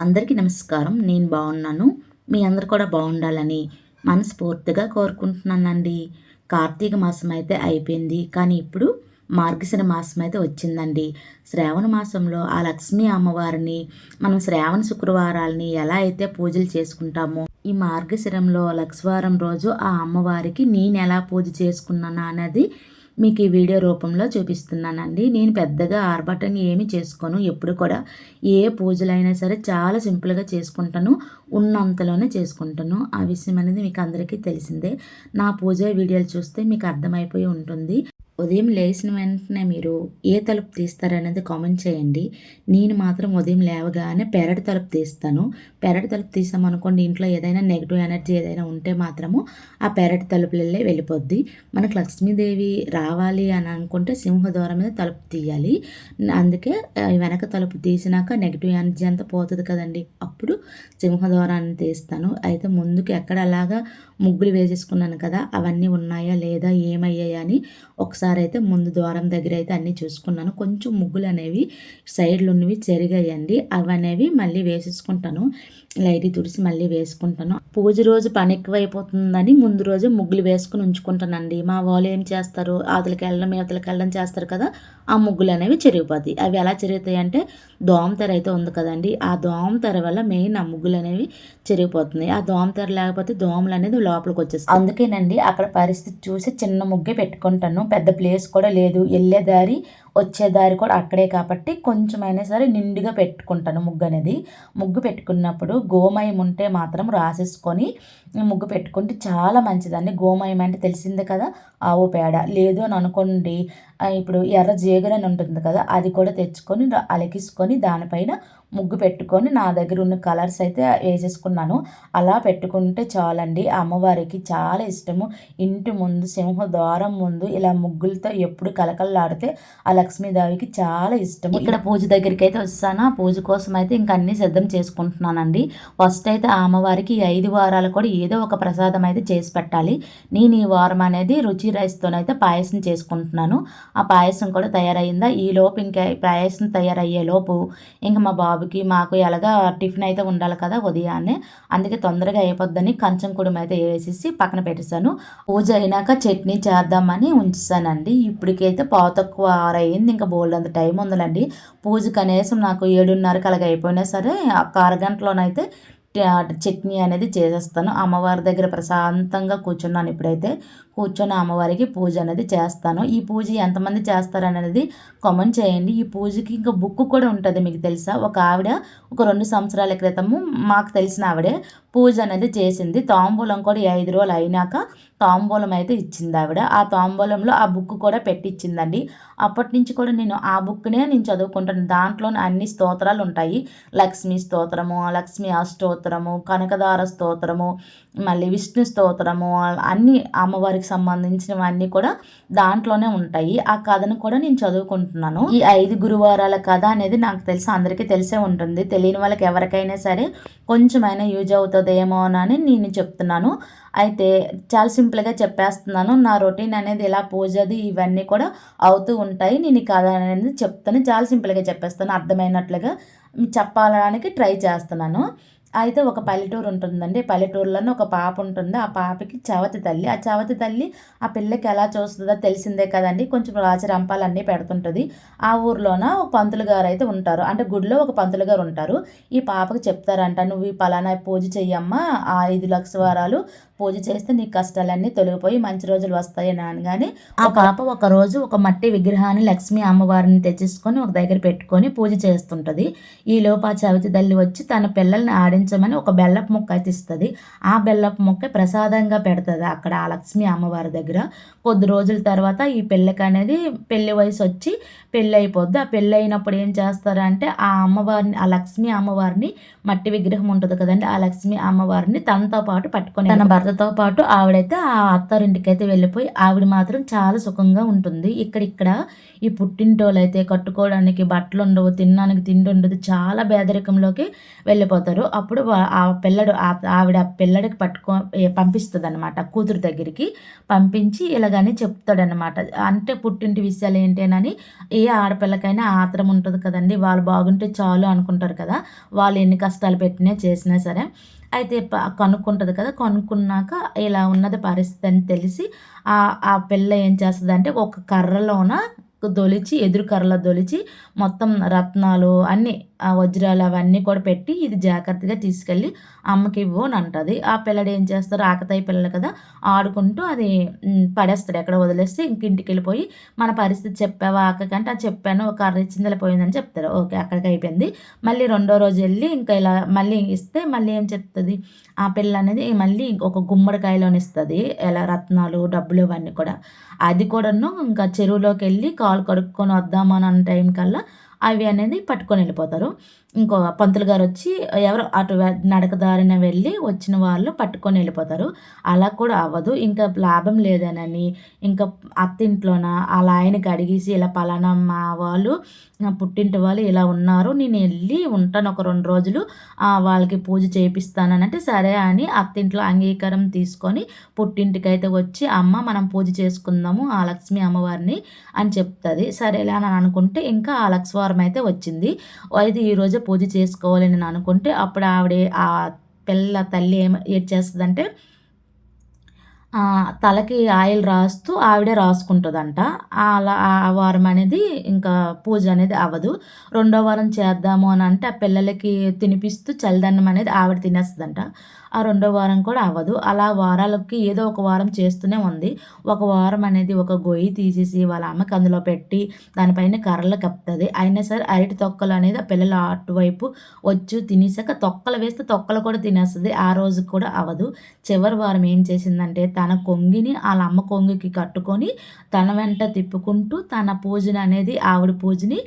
అందరికీ నమస్కారం. నేను బాగున్నాను. మీ అందరు కూడా బాగుండాలని మనస్ఫూర్తిగా కోరుకుంటున్నానండి. కార్తీక మాసం అయితే అయిపోయింది. కానీ ఇప్పుడు మార్గశిర మాసం అయితే వచ్చిందండి. శ్రావణ మాసంలో ఆ లక్ష్మీ అమ్మవారిని మనం శ్రావణ శుక్రవారాలని ఎలా అయితే పూజలు చేసుకుంటామో ఈ మార్గశిరంలో లక్ష్వారం రోజు ఆ అమ్మవారికి నేను ఎలా పూజ చేసుకున్నాను అనేది మీకు ఈ వీడియో రూపంలో చూపిస్తున్నానండి. నేను పెద్దగా ఆర్భటంగా ఏమి చేసుకోను. ఎప్పుడు కూడా ఏ పూజలైనా సరే చాలా సింపుల్గా చేసుకుంటాను. ఉన్నంతలోనే చేసుకుంటాను. ఆ విషయం అనేది మీకు అందరికీ తెలిసిందే. నా పూజ వీడియోలు చూస్తే మీకు అర్థమైపోయి ఉంటుంది. ఉదయం లేచిన వెంటనే మీరు ఏ తలుపు తీస్తారనేది కామెంట్ చేయండి. నేను మాత్రం ఉదయం లేవగానే పెరటి తలుపు తీస్తాను. పెరటి తలుపు తీసామనుకోండి ఇంట్లో ఏదైనా నెగిటివ్ ఎనర్జీ ఏదైనా ఉంటే మాత్రము ఆ పెరటి తలుపులల్లే వెళ్ళిపోద్ది. మనకు లక్ష్మీదేవి రావాలి అని అనుకుంటే సింహద్వారం మీద తలుపు తీయాలి. అందుకే వెనక తలుపు తీసినాక నెగిటివ్ ఎనర్జీ అంతా పోతుంది కదండి. అప్పుడు సింహద్వారాన్ని తీస్తాను. అయితే ముందుకు ఎక్కడ అలాగా ముగ్గులు వేసేసుకున్నాను కదా అవన్నీ ఉన్నాయా లేదా ఏమయ్యాయా అని ఒకసారి అయితే ముందు ద్వారం దగ్గర అయితే అన్నీ చూసుకున్నాను. కొంచెం ముగ్గులు అనేవి సైడ్లు ఉన్నవి చెరిగాయండి. అవి అనేవి మళ్ళీ వేసేసుకుంటాను. లైట్ తుడిసి మళ్ళీ వేసుకుంటాను. పూజ రోజు పని ఎక్కువైపోతుందని ముందు రోజు ముగ్గులు వేసుకుని ఉంచుకుంటానండి. మా వాళ్ళు ఏం చేస్తారు? ఆతలకి వెళ్ళడం ఇవతలకి వెళ్ళడం చేస్తారు కదా ఆ ముగ్గులు అనేవి చెరిగిపోతాయి. అవి ఎలా చెరుగుతాయి అంటే దోమతెర అయితే ఉంది కదండి ఆ దోమతెర వల్ల మెయిన్ ఆ ముగ్గులు అనేవి చెరిగిపోతున్నాయి. ఆ దోమతెర లేకపోతే దోమలు అనేది లోపలికి వచ్చేస్తాయి. అందుకేనండి అక్కడ పరిస్థితి చూసి చిన్న ముగ్గే పెట్టుకుంటాను. పెద్ద ప్లేస్ కూడా లేదు. వెళ్ళే దారి వచ్చే దారి కూడా అక్కడే కాబట్టి కొంచెమైనా సరే నిండుగా పెట్టుకుంటాను ముగ్గు అనేది. ముగ్గు పెట్టుకున్నప్పుడు గోమయం ఉంటే మాత్రం రాసేసుకొని ముగ్గు పెట్టుకుంటే చాలా మంచిదండి. గోమయం అంటే తెలిసిందే కదా ఆవు పేడ. లేదు అని అనుకోండి ఇప్పుడు ఎర్ర జీగరని ఉంటుంది కదా అది కూడా తెచ్చుకొని అలకిసుకొని దానిపైన ముగ్గు పెట్టుకొని నా దగ్గర ఉన్న కలర్స్ అయితే వేసేసుకున్నాను. అలా పెట్టుకుంటే చాలండి. అమ్మవారికి చాలా ఇష్టము. ఇంటి ముందు సింహ ద్వారం ముందు ఇలా ముగ్గులతో ఎప్పుడు కలకలలాడితే ఆ లక్ష్మీదేవికి చాలా ఇష్టము. ఇక్కడ పూజ దగ్గరికి అయితే వస్తాను. ఆ పూజ కోసం అయితే ఇంక అన్ని సిద్ధం చేసుకుంటున్నానండి. ఫస్ట్ అయితే ఆ అమ్మవారికి ఐదు వారాలు కూడా ఏదో ఒక ప్రసాదం అయితే చేసి పెట్టాలి. నేను ఈ వారం అనేది రుచి రైస్తోనైతే పాయసం చేసుకుంటున్నాను. ఆ పాయసం కూడా తయారైందా? ఈ లోపు ఇంకా పాయసం తయారయ్యే లోపు ఇంకా మా బాబు బాబుకి మాకు ఎలాగా టిఫిన్ అయితే ఉండాలి కదా ఉదయాన్నే. అందుకే తొందరగా అయిపోద్దని కంచం కుడుమ అయితే వేసేసి పక్కన పెట్టేశాను. పూజ అయినాక చట్నీ చేద్దామని ఉంచానండి ఇప్పటికైతే పావు తక్కువ ఆరు అయింది. ఇంకా బోల్డ్ అంత టైం ఉందండి పూజ కనీసం నాకు ఏడున్నరకు అలాగ అయిపోయినా సరే ఒక అరగంటలోనైతే చట్నీ అనేది చేసేస్తాను. అమ్మవారి దగ్గర ప్రశాంతంగా కూర్చున్నాను ఇప్పుడైతే. కూర్చొని అమ్మవారికి పూజ అనేది చేస్తాను. ఈ పూజ ఎంతమంది చేస్తారనేది కామెంట్ చేయండి. ఈ పూజకి ఇంకా బుక్ కూడా ఉంటుంది మీకు తెలుసా? ఒక ఆవిడ ఒక రెండు సంవత్సరాల క్రితము మాకు తెలిసిన ఆవిడే పూజ అనేది చేసింది. తాంబూలం కూడా ఐదు రోజులు అయినాక తాంబూలం అయితే ఇచ్చింది ఆవిడ. ఆ తాంబూలంలో ఆ బుక్ కూడా పెట్టించిందండి అప్పటి నుంచి కూడా నేను ఆ బుక్నే నేను చదువుకుంటాను. దాంట్లోనే అన్ని స్తోత్రాలు ఉంటాయి. లక్ష్మీ స్తోత్రము లక్ష్మీ అష్టోత్తరము కనకదార స్తోత్రము మళ్ళీ విష్ణు స్తోత్రము అన్ని అమ్మవారికి సంబంధించినవన్నీ కూడా దాంట్లోనే ఉంటాయి. ఆ కథను కూడా నేను చదువుకుంటున్నాను. ఈ ఐదు గురువారాల కథ అనేది నాకు తెలిసి అందరికీ తెలిసే ఉంటుంది. తెలియని వాళ్ళకి ఎవరికైనా సరే కొంచెమైనా యూజ్ అవుతుందేమో అని నేను చెప్తున్నాను. అయితే చాలా సింపుల్గా చెప్పేస్తున్నాను నా రొటీన్ అనేది ఇలా పూజది ఇవన్నీ కూడా అవుతూ ఉంటాయి. నేను ఈ కథ అనేది చెప్తాను చాలా సింపుల్గా చెప్పేస్తాను అర్థమైనట్లుగా చెప్పడానికి ట్రై చేస్తున్నాను. అయితే ఒక పల్లెటూరు ఉంటుందండి. పల్లెటూరులోనే ఒక పాప ఉంటుంది. ఆ పాపకి చవతి తల్లి. ఆ చవతి తల్లి ఆ పిల్లకి ఎలా చూస్తుందో తెలిసిందే కదండి. కొంచెం రాచరంపాలన్నీ పెడుతుంటుంది. ఆ ఊర్లోన ఒక పంతులు గారు అయితే ఉంటారు. అంటే గుడిలో ఒక పంతులు గారు ఉంటారు. ఈ పాపకి చెప్తారంట నువ్వు ఈ పలానా పూజ చెయ్యమ్మా. ఆ ఐదు లక్ష వారాలు పూజ చేస్తే నీ కష్టాలన్నీ తొలగిపోయి మంచి రోజులు వస్తాయి అనగానే ఆ పాప ఒక రోజు ఒక మట్టి విగ్రహాన్ని లక్ష్మీ అమ్మవారిని తెచ్చేసుకొని ఒక దగ్గర పెట్టుకొని పూజ చేస్తుంటుంది. ఈ లోపు చవితి తల్లి వచ్చి తన పిల్లల్ని ఆడించమని ఒక బెల్లపు మొక్క అయితే ఇస్తుంది. ఆ బెల్లపు మొక్క ప్రసాదంగా పెడుతుంది అక్కడ ఆ లక్ష్మీ అమ్మవారి దగ్గర. కొద్ది రోజుల తర్వాత ఈ పెళ్ళికి అనేది పెళ్ళి వయసు వచ్చి పెళ్ళి అయిపోద్ది. ఆ పెళ్ళి అయినప్పుడు ఏం చేస్తారంటే ఆ అమ్మవారిని ఆ లక్ష్మీ అమ్మవారిని మట్టి విగ్రహం ఉంటుంది కదండి ఆ లక్ష్మీ అమ్మవారిని తనతో పాటు పట్టుకొని తన భర్త భర్తతో పాటు ఆవిడైతే ఆ అత్తారింటికి అయితే వెళ్ళిపోయి ఆవిడ మాత్రం చాలా సుఖంగా ఉంటుంది. ఇక్కడ ఇక్కడ ఈ పుట్టింటోళ్ళు అయితే కట్టుకోవడానికి బట్టలు ఉండవు తినడానికి తిండి ఉండదు చాలా పేదరికంలోకి వెళ్ళిపోతారు. అప్పుడు ఆ పిల్లడు ఆవిడ పిల్లడికి పట్టుకో పంపిస్తుంది అనమాట కూతురు దగ్గరికి పంపించి ఇలాగని చెప్తాడనమాట అంటే పుట్టింటి విషయాలు ఏంటేనని ఏ ఆడపిల్లకైనా ఆత్రం ఉంటుంది కదండి. వాళ్ళు బాగుంటే చాలు అనుకుంటారు కదా. వాళ్ళు ఎన్ని కష్టాలు పెట్టినా చేసినా సరే. అయితే ప- కనుక్కుంటుంది కదా కనుక్కున్నాక ఇలా ఉన్నది పరిస్థితి అని తెలిసి ఆ ఆ పిల్ల ఏం చేస్తుంది అంటే ఒక కర్రలోన దొలిచి ఎదురు కర్రలో దొలిచి మొత్తం రత్నాలు అన్నీ ఆ వజ్రాలు అవన్నీ కూడా పెట్టి ఇది జాగ్రత్తగా తీసుకెళ్ళి అమ్మకి ఇవ్వు అని అంటుంది. ఆ పిల్లడు ఏం చేస్తారు ఆకతాయి పిల్లలు కదా ఆడుకుంటూ అది పడేస్తాడు. ఎక్కడ వదిలేస్తే ఇంకింటికి వెళ్ళిపోయి మన పరిస్థితి చెప్పావా ఆకకంటే అది చెప్పాను. ఒక అర్ర ఇచ్చిందల పోయిందని చెప్తారు ఓకే అక్కడికి అయిపోయింది. మళ్ళీ రెండో రోజు వెళ్ళి ఇంకా ఇలా మళ్ళీ ఇస్తే మళ్ళీ ఏం చెప్తుంది? ఆ పిల్ల అనేది మళ్ళీ ఒక గుమ్మడికాయలోని ఇస్తుంది. ఎలా రత్నాలు డబ్బులు ఇవన్నీ కూడా. అది కూడాను ఇంకా చెరువులోకి వెళ్ళి కాలు కడుక్కొని వద్దామని అన్న టైం కల్లా అవి అనేది పట్టుకొని వెళ్ళిపోతారు. ఇంకో పంతులు గారు వచ్చి ఎవరు అటు నడకదారిన నడక దారిన వెళ్ళి వచ్చిన వాళ్ళు పట్టుకొని వెళ్ళిపోతారు. అలా కూడా అవ్వదు. ఇంకా లాభం లేదనని ఇంకా అత్తింట్లోన అలా ఆయనకి అడిగేసి ఇలా పలానా మా వాళ్ళు నా పుట్టింటి వాళ్ళు ఇలా ఉన్నారు నేను వెళ్ళి ఉంటాను ఒక రెండు రోజులు వాళ్ళకి పూజ చేపిస్తానంటే అంటే సరే అని అత్తింట్లో అంగీకారం తీసుకొని పుట్టింటికి అయితే వచ్చి అమ్మ మనం పూజ చేసుకుందాము ఆ లక్ష్మి అమ్మవారిని అని చెప్తుంది. సరేలే అని అనుకుంటే ఇంకా ఆ లక్ష్మవారం అయితే వచ్చింది. అయితే ఈరోజే పూజ చేసుకోవాలని నేను అనుకుంటే అప్పుడు ఆవిడ ఆ పిల్ల తల్లి ఏం ఏం చేస్తుందంటే తలకి ఆయిల్ రాస్తూ ఆవిడే రాసుకుంటుందంట. అలా ఆ వారం అనేది ఇంకా పూజ అనేది అవ్వదు. రెండో వారం చేద్దాము అని అంటే ఆ పిల్లలకి తినిపిస్తూ చలిదన్నం అనేది ఆవిడ తినేస్తుందంట. ఆ రెండో వారం కూడా అవ్వదు. అలా వారాలకి ఏదో ఒక వారం చేస్తూనే ఉంది. ఒక వారం అనేది ఒక గొయ్యి తీసేసి వాళ్ళ అమ్మకి అందులో పెట్టి దానిపైన కర్రలు కప్పుతుంది. అయినా సరే అరటి తొక్కలు అనేది ఆ పిల్లలు అటువైపు వచ్చు తినేసాక తొక్కలు వేస్తే తొక్కలు కూడా తినేస్తుంది. ఆ రోజు కూడా అవ్వదు. చివరి వారం ఏం చేసిందంటే తన కొంగిని వాళ్ళ అమ్మ కొంగికి కట్టుకొని తన వెంట తిప్పుకుంటూ తన పూజని అనేది ఆవిడ పూజని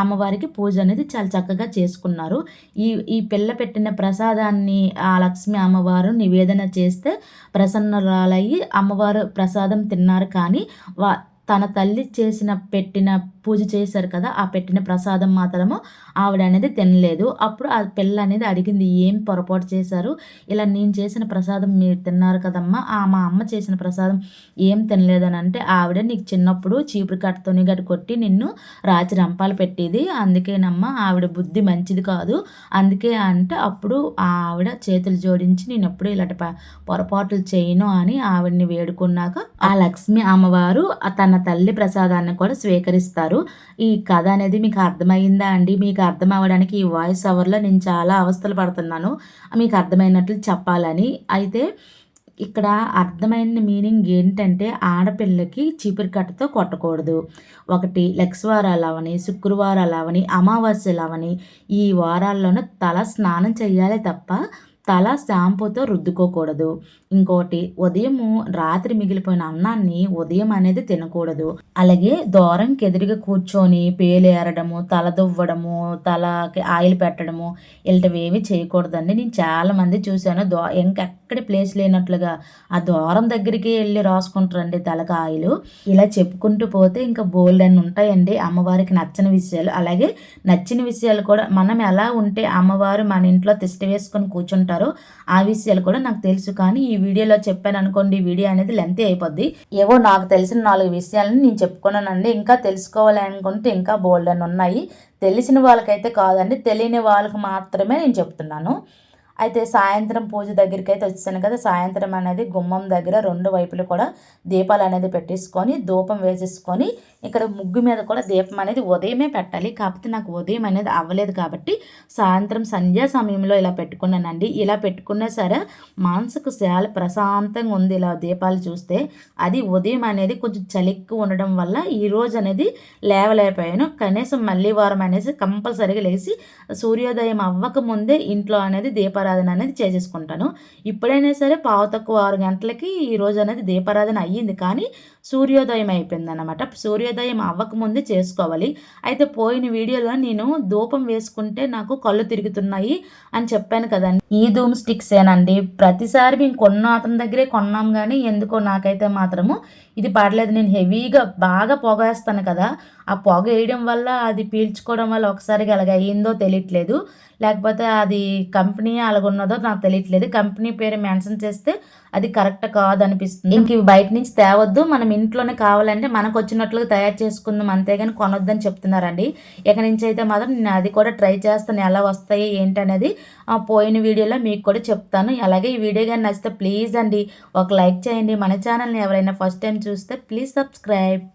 అమ్మవారికి పూజ అనేది చాలా చక్కగా చేసుకున్నారు. ఈ ఈ పిల్ల పెట్టిన ప్రసాదాన్ని మహాలక్ష్మి లక్ష్మి అమ్మవారు నివేదన చేస్తే ప్రసన్నరాలయ్యి అమ్మవారు ప్రసాదం తిన్నారు కానీ వా తన తల్లి చేసిన పెట్టిన పూజ చేశారు కదా ఆ పెట్టిన ప్రసాదం మాత్రము ఆవిడ అనేది తినలేదు. అప్పుడు ఆ పిల్ల అనేది అడిగింది ఏం పొరపాటు చేశారు? ఇలా నేను చేసిన ప్రసాదం మీరు తిన్నారు కదమ్మా ఆ మా అమ్మ చేసిన ప్రసాదం ఏం తినలేదని అంటే ఆవిడ నీకు చిన్నప్పుడు చీపురు కట్టతోని గట్టి కొట్టి నిన్ను రాచి రంపాలు పెట్టేది. అందుకేనమ్మా ఆవిడ బుద్ధి మంచిది కాదు. అందుకే అంటే అప్పుడు ఆ ఆవిడ చేతులు జోడించి నేను ఎప్పుడు ఇలాంటి ప- పొరపాట్లు చేయను అని ఆవిడని వేడుకున్నాక ఆ లక్ష్మి అమ్మవారు తన తల్లి ప్రసాదాన్ని కూడా స్వీకరిస్తారు. ఈ కథ అనేది మీకు అర్థమైందా అండి? మీకు అర్థం అవ్వడానికి ఈ వాయిస్ ఓవర్లో నేను చాలా అవస్థలు పడుతున్నాను. మీకు అర్థమైనట్లు చెప్పాలని. అయితే ఇక్కడ అర్థమైన మీనింగ్ ఏంటంటే ఆడపిల్లకి చీపురు కట్టతో కొట్టకూడదు. ఒకటి లెక్స్వారాలు అవని శుక్రవారాలు అవని అమావాస్యలు అవని ఈ వారాల్లోనూ తల స్నానం చేయాలి తప్ప తల షాంపూతో రుద్దుకోకూడదు. ఇంకోటి ఉదయము రాత్రి మిగిలిపోయిన అన్నాన్ని ఉదయం అనేది తినకూడదు. అలాగే దూరంకి ఎదురుగా కూర్చొని పేలేరడము తల దువ్వడము తలకి ఆయిల్ పెట్టడము ఇలాంటివి చేయకూడదండి. నేను చాలా మంది చూశాను దో ఇంకెక్కడ ప్లేస్ లేనట్లుగా ఆ దూరం దగ్గరికి వెళ్ళి రాసుకుంటారండి తలకి ఆయిల్. ఇలా చెప్పుకుంటూ పోతే ఇంకా బోల్డ్ అని ఉంటాయండి అమ్మవారికి నచ్చని విషయాలు. అలాగే నచ్చిన విషయాలు కూడా మనం ఎలా ఉంటే అమ్మవారు మన ఇంట్లో తిష్ట వేసుకొని కూర్చుంటారు. ఆ విషయాలు కూడా నాకు తెలుసు. కానీ ఈ వీడియోలో చెప్పాను అనుకోండి ఈ వీడియో అనేది లెంత్ అయిపోద్ది. ఏవో నాకు తెలిసిన నాలుగు విషయాలను నేను చెప్పుకున్నానండి. ఇంకా తెలుసుకోవాలి అనుకుంటే ఇంకా బోల్డ్ అని ఉన్నాయి. తెలిసిన వాళ్ళకైతే కాదండి. తెలియని వాళ్ళకి మాత్రమే నేను చెప్తున్నాను. అయితే సాయంత్రం పూజ దగ్గరికి అయితే వచ్చాను కదా సాయంత్రం అనేది గుమ్మం దగ్గర రెండు వైపులు కూడా దీపాలు అనేది పెట్టేసుకొని దూపం వేసేసుకొని ఇక్కడ ముగ్గు మీద కూడా దీపం అనేది ఉదయమే పెట్టాలి. కాకపోతే నాకు ఉదయం అనేది అవ్వలేదు కాబట్టి సాయంత్రం సంధ్యా సమయంలో ఇలా పెట్టుకున్నానండి. ఇలా పెట్టుకున్నా సరే మనసుకు చాలా ప్రశాంతంగా ఉంది ఇలా దీపాలు చూస్తే. అది ఉదయం అనేది కొంచెం చలిక్కు ఉండడం వల్ల ఈ రోజు అనేది లేవలేకపోయాను. కనీసం మళ్ళీ వారం అనేసి కంపల్సరీగా లేచి సూర్యోదయం అవ్వక ముందే ఇంట్లో అనేది దీపారాధన అనేది చేసేసుకుంటాను. ఇప్పుడైనా సరే పావు తక్కువ ఆరు గంటలకి ఈ రోజు అనేది దీపారాధన అయ్యింది. కానీ సూర్యోదయం అయిపోయింది అనమాట సూర్యోదయం అవ్వకముందే చేసుకోవాలి. అయితే పోయిన వీడియోలో నేను ధూపం వేసుకుంటే నాకు కళ్ళు తిరుగుతున్నాయి అని చెప్పాను కదండి. ఈ ధూమ్ స్టిక్స్ ఏనండి? ప్రతిసారి మేము కొన్న అతని దగ్గరే కొన్నాం కానీ ఎందుకో నాకైతే మాత్రము ఇది పడలేదు. నేను హెవీగా బాగా పొగేస్తాను కదా. ఆ పొగ వేయడం వల్ల అది పీల్చుకోవడం వల్ల ఒకసారిగా అలాగ అయ్యిందో తెలియట్లేదు. లేకపోతే అది కంపెనీ అలాగున్నదో నాకు తెలియట్లేదు. కంపెనీ పేరు మెన్షన్ చేస్తే అది కరెక్ట్ కాదు అనిపిస్తుంది ఇంక ఇవి బయట నుంచి తేవద్దు. మనం ఇంట్లోనే కావాలంటే మనకు వచ్చినట్లుగా తయారు చేసుకుందాం. అంతేగాని కొనొద్దని చెప్తున్నారండి. ఇక నుంచి అయితే మాత్రం నేను అది కూడా ట్రై చేస్తాను. ఎలా వస్తాయి ఏంటనేది ఆ పోయిన వీడియోలో మీకు కూడా చెప్తాను. అలాగే ఈ వీడియో కానీ నచ్చితే ప్లీజ్ అండి ఒక లైక్ చేయండి. మన ఛానల్ని ఎవరైనా ఫస్ట్ టైం చూస్తే ప్లీజ్ సబ్స్క్రైబ్.